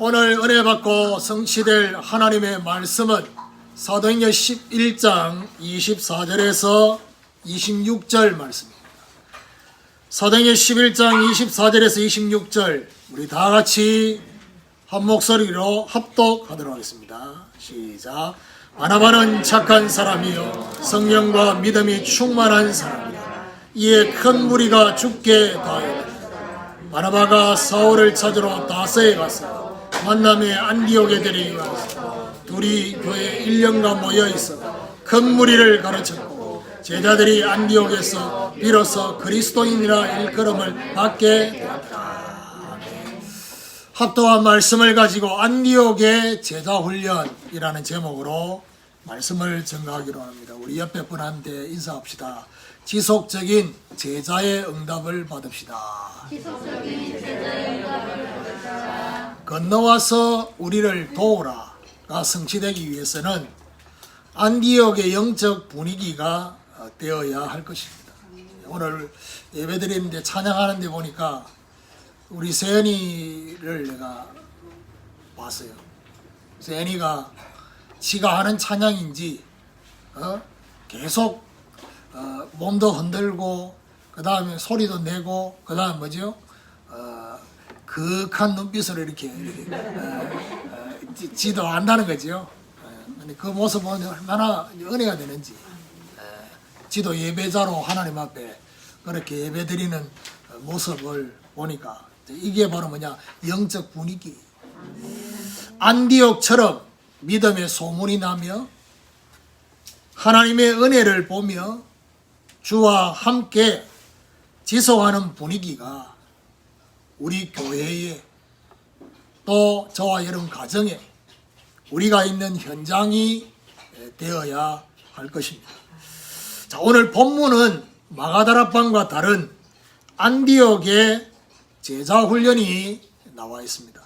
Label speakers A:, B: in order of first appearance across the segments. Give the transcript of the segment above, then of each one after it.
A: 오늘 은혜 받고 성취될 하나님의 말씀은 사도행전 11장 24절에서 26절 말씀입니다. 사도행전 11장 24절에서 26절 우리 다 같이 한 목소리로 합독하도록 하겠습니다. 시작. 바나바는 착한 사람이요 성령과 믿음이 충만한 사람이다. 이에 큰 무리가 죽게 다하였다. 바나바가 사울을 찾으러 다스에 가서 만남에 안디옥에 데리고 둘이 교회 1년간 모여 있어 큰 무리를 가르쳤고 제자들이 안디옥에서 비로소 그리스도인이라 일컬음을 받게 되었다. 합동한 말씀을 가지고 안디옥의 제자 훈련이라는 제목으로 말씀을 전가하기로 합니다. 우리 옆에 분한테 인사합시다. 지속적인 제자의 응답을 받읍시다. 건너와서 우리를 도우라가 성취되기 위해서는 안디옥의 영적 분위기가 어, 되어야 할 것입니다. 오늘 예배 드리는데 찬양하는데 보니까 우리 세연이를 내가 봤어요. 세연이가 지가 하는 찬양인지 어? 계속 어, 몸도 흔들고 그 다음에 소리도 내고 그 다음 뭐죠? 어, 극한 눈빛으로 이렇게, 이렇게 어, 어, 지- 지도 안다는 거죠. 어, 그 모습 보면 얼마나 은혜가 되는지 어, 지도 예배자로 하나님 앞에 그렇게 예배 드리는 모습을 보니까 이게 바로 뭐냐 영적 분위기 안디옥처럼 믿음의 소문이 나며 하나님의 은혜를 보며 주와 함께 지속하는 분위기가 우리 교회에 또 저와 여러분 가정에 우리가 있는 현장이 되어야 할 것입니다. 자, 오늘 본문은 마가다락방과 다른 안디옥의 제자 훈련이 나와 있습니다.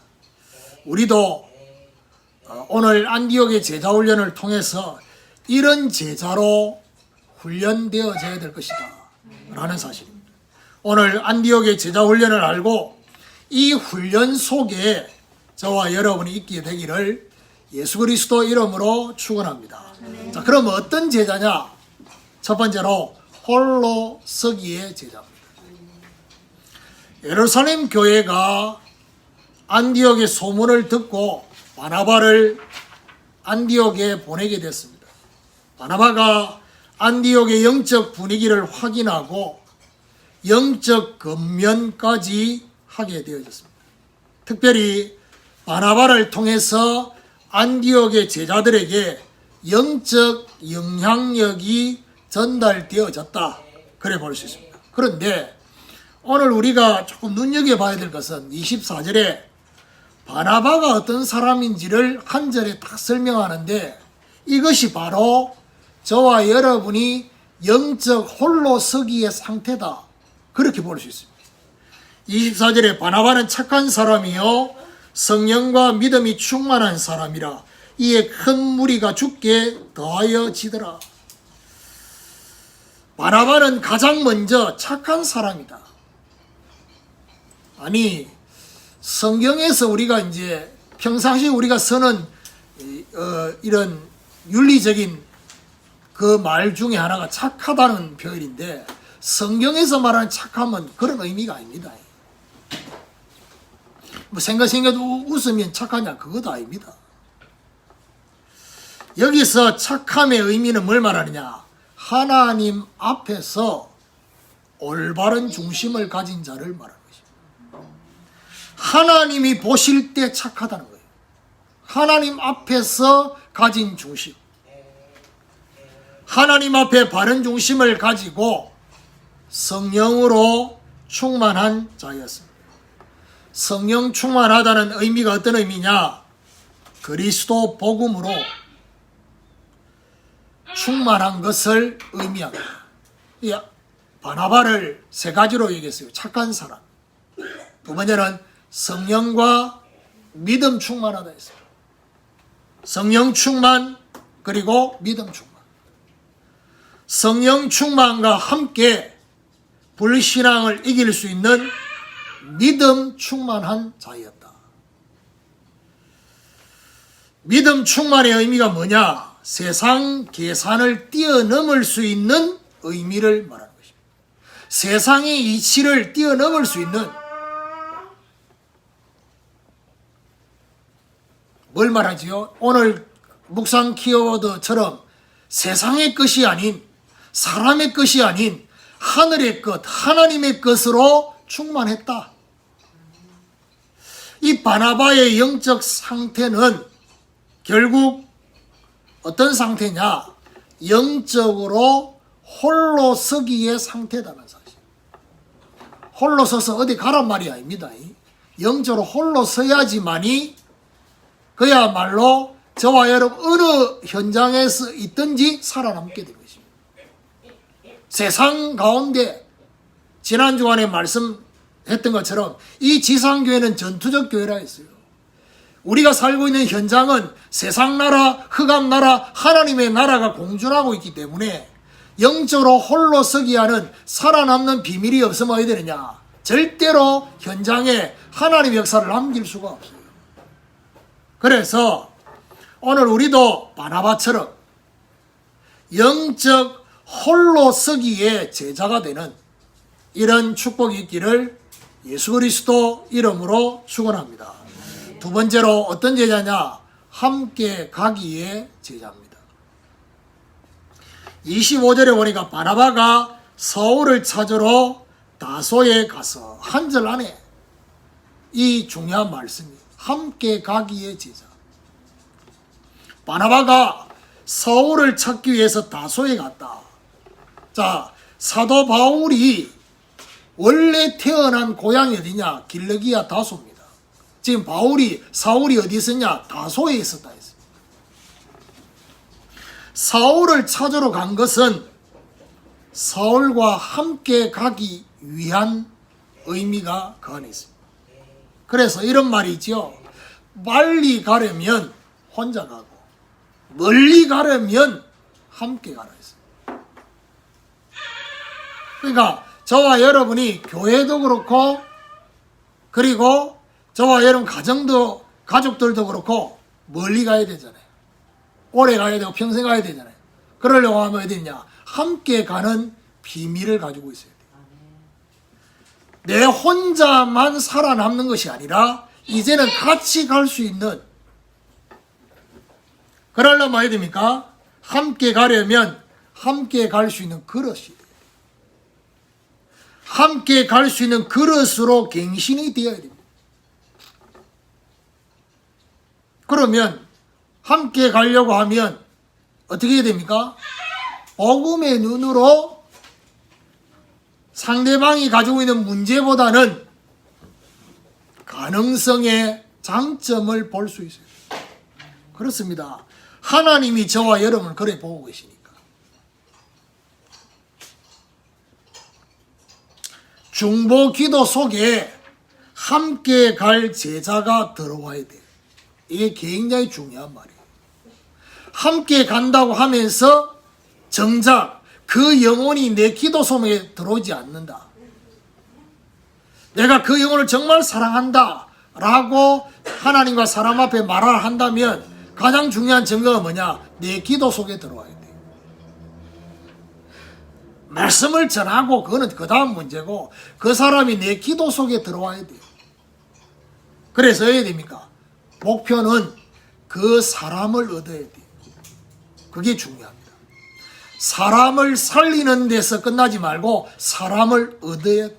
A: 우리도 어, 오늘 안디옥의 제자 훈련을 통해서 이런 제자로 훈련되어져야 될 것이다. 라는 사실입니다. 오늘 안디옥의 제자 훈련을 알고 이 훈련 속에 저와 여러분이 있게 되기를 예수 그리스도 이름으로 축원합니다. 자, 그럼 어떤 제자냐? 첫 번째로 홀로 서기의 제자입니다. 예루살렘 교회가 안디옥의 소문을 듣고 바나바를 안디옥에 보내게 됐습니다. 바나바가 안디옥의 영적 분위기를 확인하고 영적 건면까지 하게 되어졌습니다. 특별히 바나바를 통해서 안디옥의 제자들에게 영적 영향력이 전달되어졌다. 그래 볼 수 있습니다. 그런데 오늘 우리가 조금 눈여겨봐야 될 것은 24절에 바나바가 어떤 사람인지를 한 절에 딱 설명하는데 이것이 바로 저와 여러분이 영적 홀로 서기의 상태다. 그렇게 볼 수 있습니다. 24절에 바나바는 착한 사람이요 성령과 믿음이 충만한 사람이라 이에 큰 무리가 죽게 더하여 지더라. 바나바는 가장 먼저 착한 사람이다. 아니 성경에서 우리가 이제 평상시 우리가 쓰는 이, 어, 이런 윤리적인 그 말 중에 하나가 착하다는 표현인데 성경에서 말하는 착함은 그런 의미가 아닙니다. 뭐 생각 생겨도 웃으면 착하냐 그것도 아닙니다. 여기서 착함의 의미는 뭘 말하느냐? 하나님 앞에서 올바른 중심을 가진 자를 말하는 것입니다. 하나님이 보실 때 착하다는 거예요. 하나님 앞에서 가진 중심. 하나님 앞에 바른 중심을 가지고 성령으로 충만한 자였습니다. 성령 충만하다는 의미가 어떤 의미냐? 그리스도 복음으로 충만한 것을 의미합니다. 이 바나바를 세 가지로 얘기했어요. 착한 사람. 두 번째는 성령과 믿음 충만하다 했어요. 성령 충만 그리고 믿음 충만. 성령 충만과 함께 불신앙을 이길 수 있는 믿음 충만한 자였다. 믿음 충만의 의미가 뭐냐? 세상 계산을 뛰어넘을 수 있는 의미를 말하는 것입니다. 세상의 이치를 뛰어넘을 수 있는 뭘 말하지요? 오늘 묵상 키워드처럼 세상의 것이 아닌 사람의 것이 아닌 하늘의 것, 하나님의 것으로 충만했다. 이 바나바의 영적 상태는 결국 어떤 상태냐? 영적으로 홀로 서기의 상태다는 사실. 홀로 서서 어디 가란 말이 아닙니다. 영적으로 홀로 서야지만이 그야말로 저와 여러분 어느 현장에서 있든지 살아남게 된 것입니다. 세상 가운데 지난 주간에 말씀 했던 것처럼 이 지상교회는 전투적 교회라 했어요. 우리가 살고 있는 현장은 세상 나라, 흑암 나라, 하나님의 나라가 공존하고 있기 때문에 영적으로 홀로 서기하는 살아남는 비밀이 없으면 어떻게 되느냐? 절대로 현장에 하나님의 역사를 남길 수가 없어요. 그래서 오늘 우리도 바나바처럼 영적 홀로 서기에 제자가 되는 이런 축복이 있기를 예수 그리스도 이름으로 축원합니다. 두 번째로 어떤 제자냐? 함께 가기의 제자입니다. 25절에 보니까 바나바가 서울을 찾으러 다소에 가서 한 절 안에 이 중요한 말씀이 함께 가기의 제자. 바나바가 서울을 찾기 위해서 다소에 갔다. 자, 사도 바울이 원래 태어난 고향이 어디냐? 길르기야 다소입니다. 지금 바울이 사울이 어디 있었냐? 다소에 있었다 했어요. 사울을 찾으러 간 것은 사울과 함께 가기 위한 의미가 그 안에 있습니다. 그래서 이런 말이 있죠. 빨리 가려면 혼자 가고 멀리 가려면 함께 가라 했어요. 그러니까 저와 여러분이 교회도 그렇고 그리고 저와 여러분 가정도 가족들도 그렇고 멀리 가야 되잖아요. 오래 가야 되고 평생 가야 되잖아요. 그러려고 하면 어디 있냐? 함께 가는 비밀을 가지고 있어야 돼요. 내 혼자만 살아남는 것이 아니라 이제는 같이 갈 수 있는 그러려면 어야 됩니까? 함께 가려면 함께 갈 수 있는 그릇이 돼요. 함께 갈 수 있는 그릇으로 갱신이 되어야 됩니다. 그러면 함께 가려고 하면 어떻게 해야 됩니까? 복음의 눈으로 상대방이 가지고 있는 문제보다는 가능성의 장점을 볼 수 있어요. 그렇습니다. 하나님이 저와 여러분을 그래 보고 계시니까. 중보 기도 속에 함께 갈 제자가 들어와야 돼요. 이게 굉장히 중요한 말이에요. 함께 간다고 하면서 정작 그 영혼이 내 기도 속에 들어오지 않는다. 내가 그 영혼을 정말 사랑한다. 라고 하나님과 사람 앞에 말을 한다면 가장 중요한 증거가 뭐냐? 내 기도 속에 들어와야 돼. 말씀을 전하고 그거는 그 다음 문제고 그 사람이 내 기도 속에 들어와야 돼. 그래서 해야 됩니까? 목표는 그 사람을 얻어야 돼. 그게 중요합니다. 사람을 살리는 데서 끝나지 말고 사람을 얻어야 돼.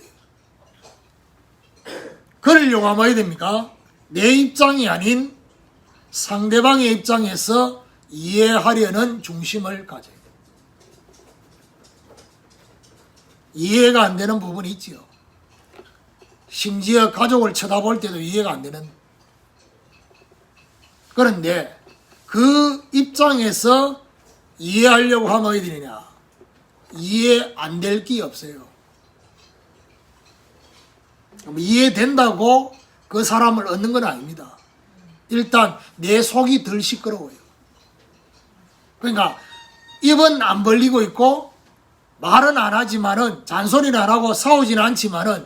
A: 그러려고 하면 어야 됩니까? 내 입장이 아닌 상대방의 입장에서 이해하려는 중심을 가져야 돼요. 이해가 안 되는 부분이 있지요. 심지어 가족을 쳐다볼 때도 이해가 안 되는. 그런데 그 입장에서 이해하려고 하면 어디 되느냐? 이해 안 될 게 없어요. 이해된다고 그 사람을 얻는 건 아닙니다. 일단 내 속이 덜 시끄러워요. 그러니까 입은 안 벌리고 있고 말은 안 하지만은 잔소리는 안 하고 싸우지는 않지만은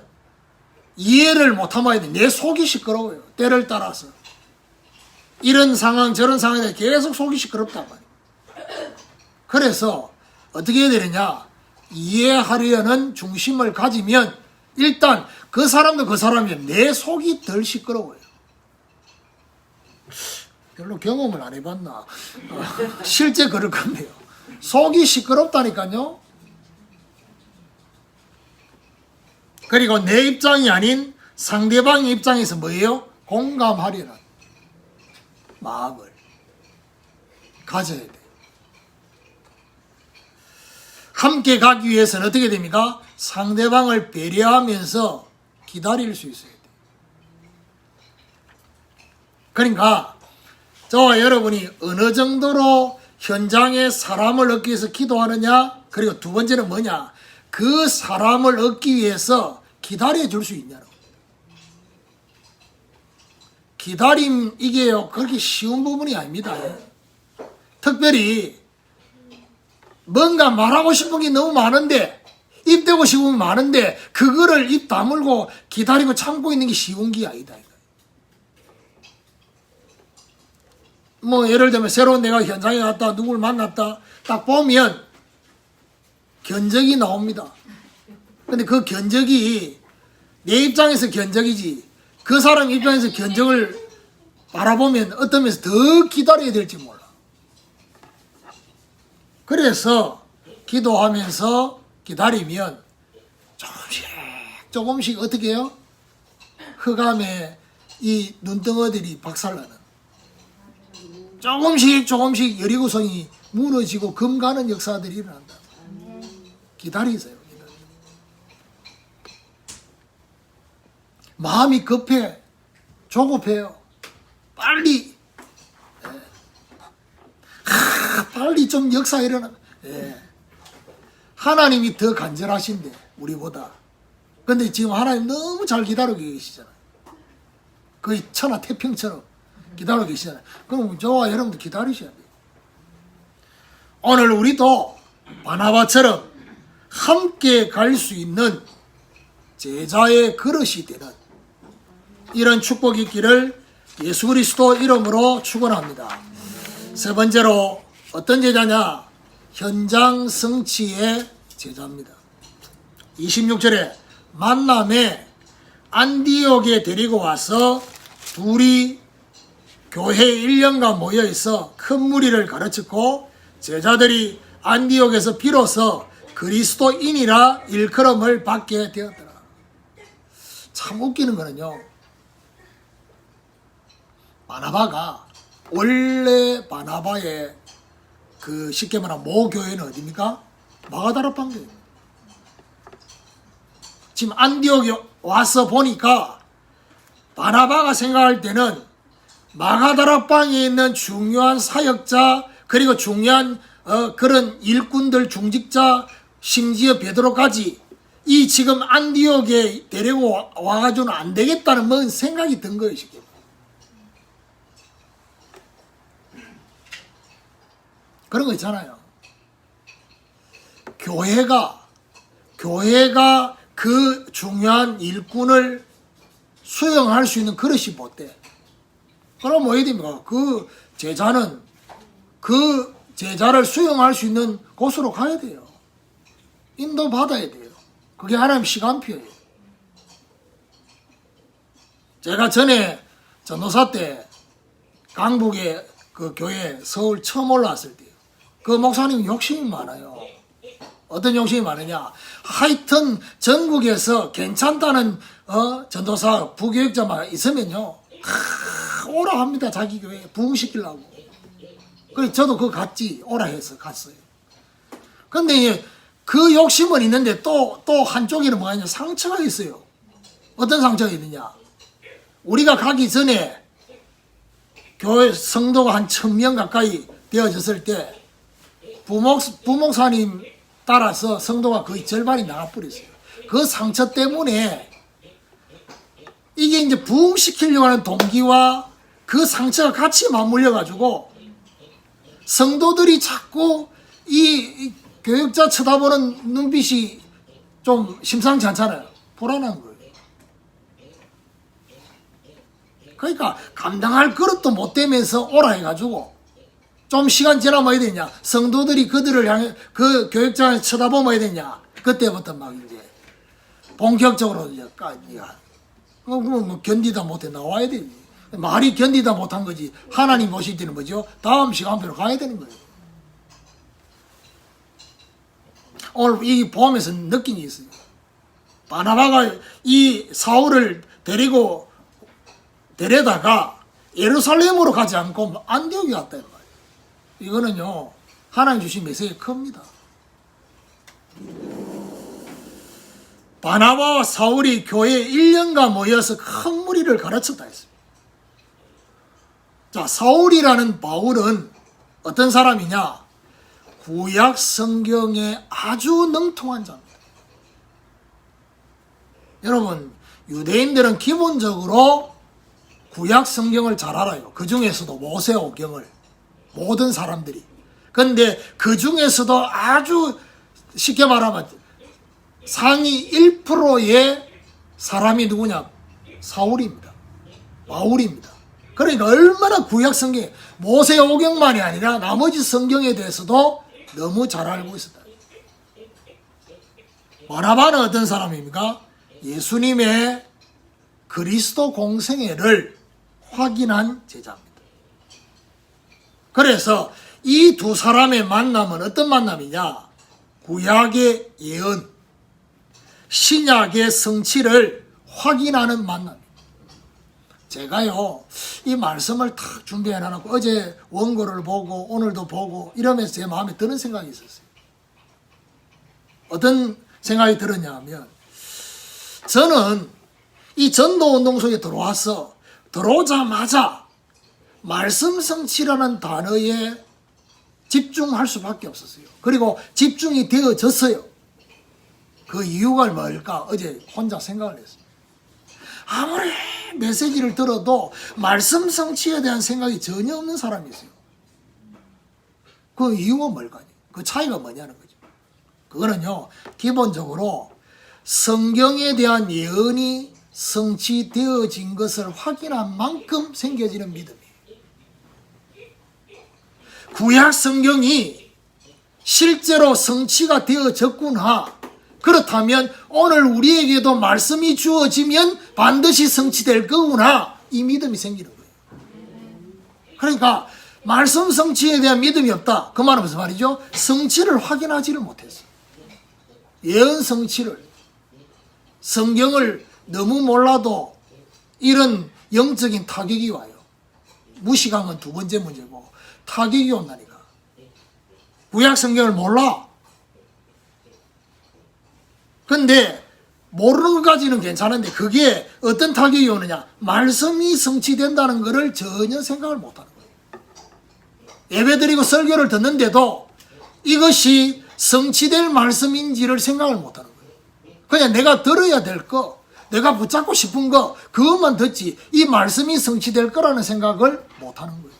A: 이해를 못하면 내 속이 시끄러워요. 때를 따라서. 이런 상황 저런 상황에 계속 속이 시끄럽단 말이에요. 그래서 어떻게 해야 되느냐? 이해하려는 중심을 가지면 일단 그 사람도 그 사람이면 내 속이 덜 시끄러워요. 별로 경험을 안 해봤나? 어, 실제 그럴 건데요. 속이 시끄럽다니까요. 그리고 내 입장이 아닌 상대방의 입장에서 뭐예요? 공감하려는 마음을 가져야 돼. 함께 가기 위해서는 어떻게 됩니까? 상대방을 배려하면서 기다릴 수 있어야 돼. 그러니까 저와 여러분이 어느 정도로 현장에 사람을 얻기 위해서 기도하느냐? 그리고 두 번째는 뭐냐? 그 사람을 얻기 위해서 기다려 줄수 거예요. 기다림 이게요 그렇게 쉬운 부분이 아닙니다. 특별히 뭔가 말하고 싶은 게 너무 많은데 입 대고 싶은 게 많은데 그거를 입 다물고 기다리고 참고 있는 게 쉬운 게 아니다. 뭐 예를 들면 새로운 내가 현장에 갔다 누굴 만났다 딱 보면 견적이 나옵니다. 근데 그 견적이 내 입장에서 견적이지 그 사람 입장에서 견적을 바라보면 어떤 면에서 더 기다려야 될지 몰라. 그래서 기도하면서 기다리면 조금씩 조금씩 어떻게 해요? 흑암에 이 눈덩어들이 박살나는 조금씩 조금씩 여리고성이 무너지고 금가는 역사들이 일어난다. 기다리세요. 마음이 급해, 조급해요. 빨리, 예. 하, 빨리 좀 역사 일어나. 예. 하나님이 더 간절하신데 우리보다. 근데 지금 하나님 너무 잘 기다리고 계시잖아요. 거의 천하 태평처럼 기다리고 계시잖아요. 그럼 저와 여러분도 기다리셔야 돼요. 오늘 우리도 바나바처럼 함께 갈 수 있는 제자의 그릇이 되는 이런 축복이 있기를 예수 그리스도 이름으로 축원합니다. 세 번째로 어떤 제자냐? 현장 성취의 제자입니다. 26절에 만남에 안디옥에 데리고 와서 둘이 교회 1년간 모여 있어 큰 무리를 가르쳤고 제자들이 안디옥에서 비로소 그리스도인이라 일컬음을 받게 되었더라. 참 웃기는 거는요. 바나바가 원래 바나바의 그 쉽게 말하면 모 교회는 어디입니까? 마가다라 판교예요. 지금 안디옥에 와서 보니까 바나바가 생각할 때는 마가다락방에 있는 중요한 사역자 그리고 중요한 어, 그런 일꾼들 중직자 심지어 베드로까지 이 지금 안디옥에 데리고 와- 와가지고는 안 되겠다는 뭔 생각이 든 거예요. 그런 거 있잖아요. 교회가 교회가 그 중요한 일꾼을 수용할 수 있는 그릇이 못 돼. 그럼 뭐 해야 됩니까? 그 제자는 그 제자를 수용할 수 있는 곳으로 가야 돼요. 인도 받아야 돼요. 그게 하나님 시간표예요. 제가 전에 전도사 때 강북에 그 교회 서울 처음 올라왔을 때요. 그 목사님 욕심이 많아요. 어떤 욕심이 많으냐? 하여튼 전국에서 괜찮다는 어, 전도사 부교육자만 있으면요. 하, 오라 합니다. 자기 교회 부흥시키려고. 그래서 저도 그거 갔지. 오라 해서 갔어요. 근데 그 욕심은 있는데 또, 또 한쪽에는 뭐가 있냐. 상처가 있어요. 어떤 상처가 있느냐. 우리가 가기 전에 교회 성도가 한 천 명 가까이 되어졌을 때 부목, 부목사님 따라서 성도가 거의 절반이 나가버렸어요. 그 상처 때문에 이게 이제 부흥시키려고 하는 동기와 그 상처가 같이 맞물려가지고 성도들이 자꾸 이, 이 교육자 쳐다보는 눈빛이 좀 심상치 않잖아요. 불안한 거예요. 그러니까 감당할 그릇도 못 되면서 오라 해가지고 좀 시간 지나면 어야 되냐? 성도들이 그들을 향해 그 교육장에 쳐다보면 어야 되냐? 그때부터 막 이제 본격적으로 이제 까지가 뭐, 뭐, 뭐 견디다 못해 나와야 되지 말이 견디다 못한 거지. 하나님 보실 때는 뭐죠? 다음 시간표로 가야 되는 거예요 오늘 이 보험에서 느낀 게 있어요 바나바가 이 사울을 데리고 데려다가 예루살렘으로 가지 않고 안디옥에 갔다 이 말이에요. 이거는요 하나님 주신 메시지 큽니다. 바나바와 사울이 교회 1년간 모여서 큰 무리를 가르쳤다 했습니다. 자, 사울이라는 바울은 어떤 사람이냐? 구약 성경에 아주 능통한 자입니다. 여러분, 유대인들은 기본적으로 구약 성경을 잘 알아요. 그 중에서도 모세오경을 모든 사람들이. 근데 그 중에서도 아주 쉽게 말하면 상위 1%의 사람이 누구냐? 사울입니다. 바울입니다. 그러니까 얼마나 구약 성경 모세오경만이 아니라 나머지 성경에 대해서도 너무 잘 알고 있었다. 바나바는 어떤 사람입니까? 예수님의 그리스도 공생애를 확인한 제자입니다. 그래서 이 두 사람의 만남은 어떤 만남이냐? 구약의 예언, 신약의 성취를 확인하는 만남입니다. 제가요, 이 말씀을 탁 준비해 놔놓고 어제 원고를 보고 오늘도 보고 이러면서 제 마음에 드는 생각이 있었어요. 어떤 생각이 들었냐 하면, 저는 이 전도 운동 속에 들어와서 들어오자마자 말씀 성취라는 단어에 집중할 수밖에 없었어요. 그리고 집중이 되어졌어요. 그 이유가 뭘까? 어제 혼자 생각을 했어요. 아무리 메시지를 들어도 말씀 성취에 대한 생각이 전혀 없는 사람이 있어요. 그 이유가 뭘까요? 그 차이가 뭐냐는 거죠. 그거는요, 기본적으로 성경에 대한 예언이 성취되어진 것을 확인한 만큼 생겨지는 믿음이에요. 구약 성경이 실제로 성취가 되어졌구나. 그렇다면 오늘 우리에게도 말씀이 주어지면 반드시 성취될 거구나. 이 믿음이 생기는 거예요. 그러니까 말씀 성취에 대한 믿음이 없다. 그 말은 무슨 말이죠? 성취를 확인하지를 못했어. 예언 성취를. 성경을 너무 몰라도 이런 영적인 타격이 와요. 무식한 건 두 번째 문제고 타격이 온다니까. 구약 성경을 몰라. 근데 모르는 것까지는 괜찮은데 그게 어떤 타격이 오느냐? 말씀이 성취된다는 것을 전혀 생각을 못하는 거예요. 예배드리고 설교를 듣는데도 이것이 성취될 말씀인지를 생각을 못하는 거예요. 그냥 내가 들어야 될 거, 내가 붙잡고 싶은 거, 그것만 듣지, 이 말씀이 성취될 거라는 생각을 못하는 거예요.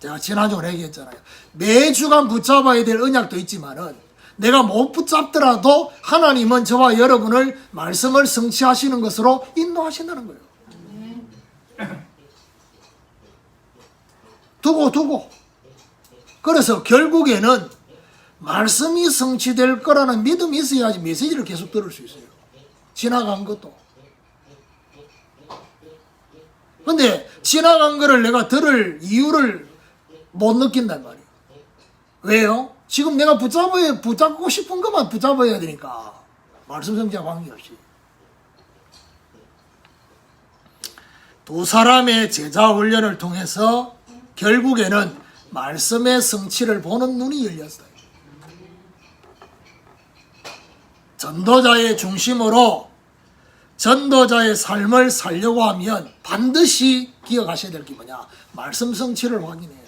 A: 제가 지난주에 얘기했잖아요. 매주간 붙잡아야 될 언약도 있지만은, 내가 못 붙잡더라도 하나님은 저와 여러분을 말씀을 성취하시는 것으로 인도하신다는 거예요. 두고 두고. 그래서 결국에는 말씀이 성취될 거라는 믿음이 있어야지 메시지를 계속 들을 수 있어요. 지나간 것도. 근데 지나간 거를 내가 들을 이유를 못 느낀단 말이에요. 왜요? 지금 내가 붙잡아야, 붙잡고 싶은 것만 붙잡아야 되니까. 말씀 성취와 관계없이. 두 사람의 제자 훈련을 통해서 결국에는 말씀의 성취를 보는 눈이 열렸어요. 전도자의 중심으로 전도자의 삶을 살려고 하면 반드시 기억하셔야 될 게 뭐냐? 말씀 성취를 확인해야 돼요.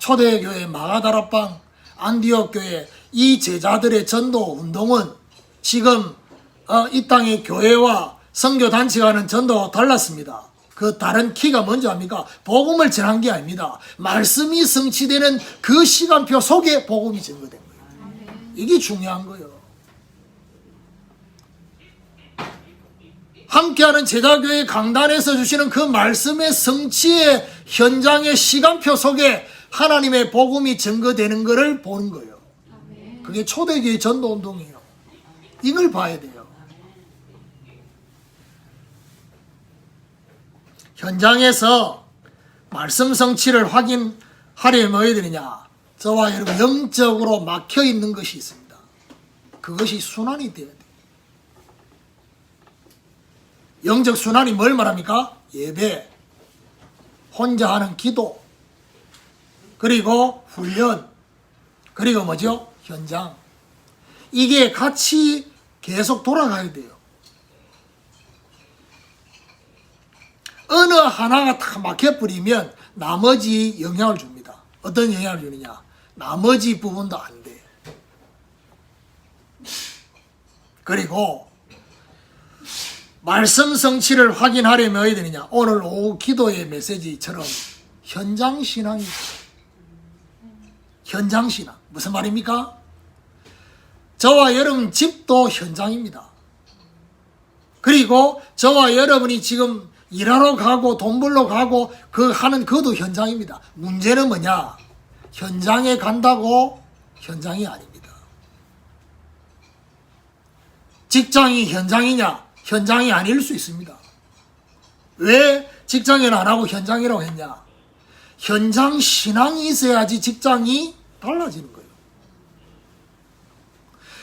A: 초대교회 마가다락방 안디옥 교회 이 제자들의 전도 운동은 지금 어, 이 땅의 교회와 하는 전도와 달랐습니다. 그 다른 키가 뭔지 압니까? 복음을 전한 게 아닙니다. 말씀이 성취되는 그 시간표 속에 복음이 증거된 거예요. 이게 중요한 거예요. 함께하는 제자교회 강단에서 주시는 그 말씀의 성취의 현장의 시간표 속에 하나님의 복음이 증거되는 것을 보는 거예요. 그게 초대교회 전도 운동이에요. 이걸 봐야 돼요. 현장에서 말씀 성취를 확인하려면 어야 되느냐? 저와 여러분 영적으로 막혀 있는 것이 있습니다. 그것이 순환이 되어야 돼요. 영적 순환이 뭘 말합니까? 예배, 혼자 하는 기도, 그리고 훈련, 그리고 뭐죠? 현장. 이게 같이 계속 돌아가야 돼요. 어느 하나가 다 막혀버리면 나머지 영향을 줍니다. 어떤 영향을 주느냐? 나머지 부분도 안 돼. 그리고 말씀 성취를 확인하려면 어야 되느냐? 오늘 오후 기도의 메시지처럼 현장 신앙이 현장 신앙 무슨 말입니까? 저와 여러분 집도 현장입니다. 그리고 저와 여러분이 지금 일하러 가고 돈 벌러 가고 그 하는 그도 현장입니다. 문제는 뭐냐? 현장에 간다고 현장이 아닙니다. 직장이 현장이냐? 현장이 아닐 수 있습니다. 왜 직장에는 안 하고 현장이라고 했냐? 현장 신앙이 있어야지 직장이 달라지는 거예요.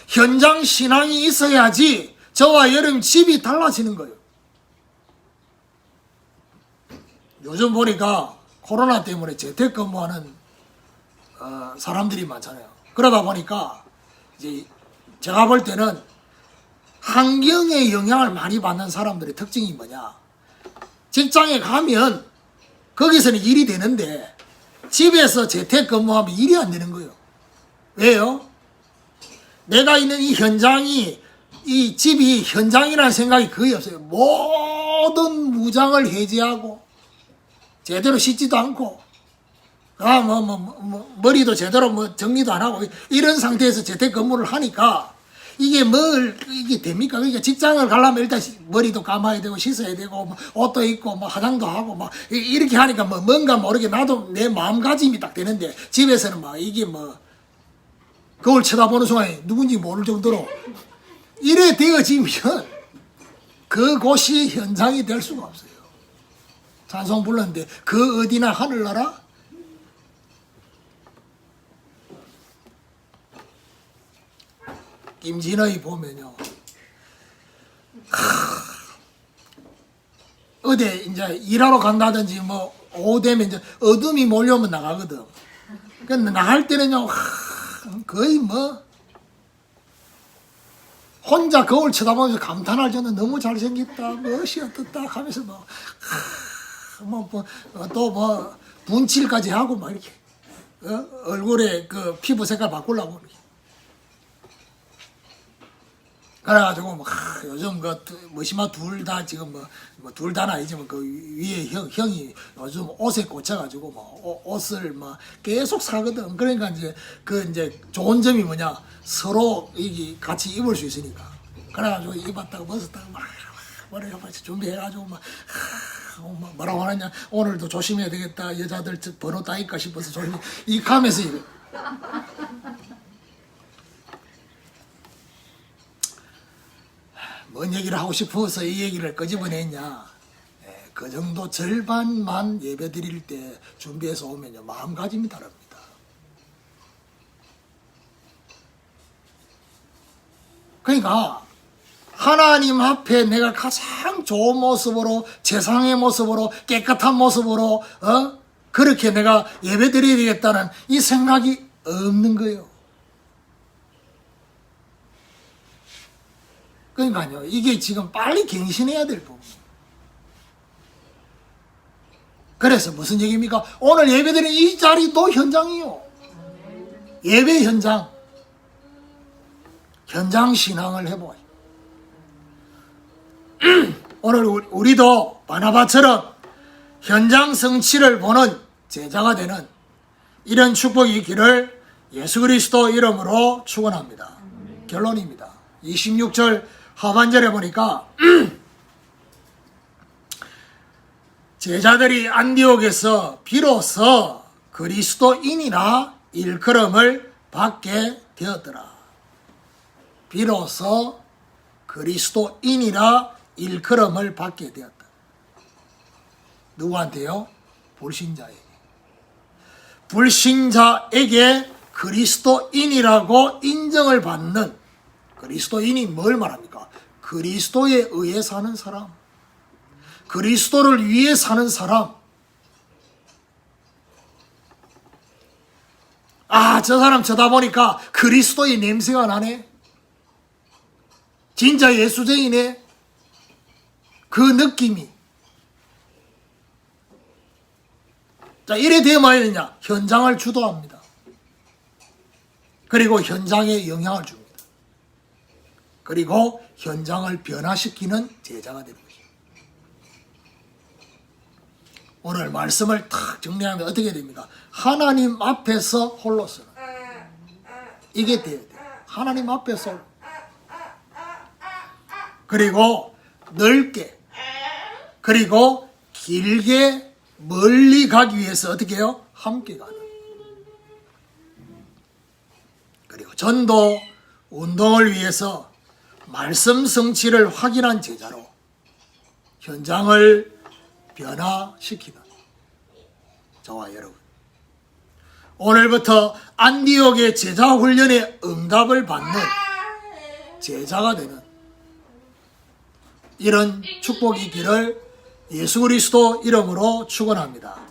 A: 현장 신앙이 있어야지 저와 여러분 집이 달라지는 거예요. 요즘 보니까 코로나 때문에 재택근무하는 어, 사람들이 많잖아요. 그러다 보니까 이제 제가 볼 때는 환경에 영향을 많이 받는 사람들의 특징이 뭐냐? 직장에 가면 거기서는 일이 되는데 집에서 재택근무하면 일이 안 되는 거예요. 왜요? 내가 있는 이 현장이 이 집이 현장이라는 생각이 거의 없어요. 모든 무장을 해제하고 제대로 씻지도 않고 아, 뭐, 뭐, 뭐, 뭐, 머리도 제대로 뭐 정리도 안 하고 이런 상태에서 재택근무를 하니까 이게 뭘 이게 됩니까? 그러니까 직장을 가려면 일단 시- 머리도 감아야 되고 씻어야 되고 뭐 옷도 입고 뭐 화장도 하고 막 이- 이렇게 하니까 뭐 뭔가 모르게 나도 내 마음가짐이 딱 되는데 집에서는 막 이게 뭐 그걸 쳐다보는 순간에 누군지 모를 정도로 이래 되어지면 그곳이 현장이 될 수가 없어요. 찬송 불렀는데 그 어디나 하늘나라 김진의 보면요. 하, 어디 이제 일하러 간다든지 뭐 오후 되면 이제 어둠이 몰려오면 나가거든. 근데 나갈 때는요 하, 거의 뭐 혼자 거울 쳐다보면서 감탄할 정도 너무 잘생겼다 멋이 어떻다 하면서 뭐뭐또뭐 분칠까지 하고 막 이렇게 어? 얼굴에 그 피부 색깔 바꾸려고 이렇게. 그래가지고 뭐 하, 요즘 그 뭐시마 둘 다 지금 뭐둘 다는 아니지만 그 위에 형 형이 요즘 옷에 꽂혀가지고 뭐 옷- 옷을 막 계속 사거든. 그러니까 이제 그 이제 좋은 점이 뭐냐 서로 이게 같이 입을 수 있으니까. 그래가지고 입었다가 벗었다가 막 머리 한번 준비해가지고 막, 하, 뭐 뭐라고 하느냐 오늘도 조심해야 되겠다 여자들 저 번호 따일까 싶어서 조심 이 가면서 이거. 뭔 얘기를 하고 싶어서 이 얘기를 끄집어냈냐. 예, 그 정도 절반만 예배 드릴 때 준비해서 오면요. 마음가짐이 다릅니다. 그러니까 하나님 앞에 내가 가장 좋은 모습으로 최상의 모습으로 깨끗한 모습으로 어? 그렇게 내가 예배 드려야 되겠다는 이 생각이 없는 거예요. 그러니까요. 이게 지금 빨리 갱신해야 될 부분. 그래서 무슨 얘기입니까? 오늘 예배드린 이 자리도 현장이요. 예배 현장. 현장 신앙을 해보아요. 오늘 우리- 우리도 바나바처럼 현장 성취를 보는 제자가 되는 이런 축복이 있기를 예수 그리스도 이름으로 축원합니다. 결론입니다. 26절 하반절에 보니까 제자들이 안디옥에서 비로소 그리스도인이라 일컬음을 받게 되었더라. 비로소 그리스도인이라 일컬음을 받게 되었다. 누구한테요? 불신자에게. 불신자에게 그리스도인이라고 인정을 받는 그리스도인이 뭘 말합니까? 그리스도에 의해 사는 사람. 그리스도를 위해 사는 사람. 아, 저 사람 쳐다보니까 그리스도의 냄새가 나네. 진짜 예수쟁이네. 그 느낌이. 자, 이래 되면야 현장을 주도합니다. 그리고 현장에 영향을 줍니다. 그리고 현장을 변화시키는 제자가 되는 것입니다. 오늘 말씀을 탁 정리하면 어떻게 됩니까? 하나님 앞에서 홀로서는 이게 돼야 돼. 하나님 앞에서 그리고 넓게 그리고 길게 멀리 가기 위해서 어떻게 해요? 함께 가는. 그리고 전도 운동을 위해서 말씀 성취를 확인한 제자로 현장을 변화시키는 저와 여러분. 오늘부터 안디옥의 제자 훈련에 응답을 받는 제자가 되는 이런 축복이 있기를 예수 그리스도 이름으로 축원합니다.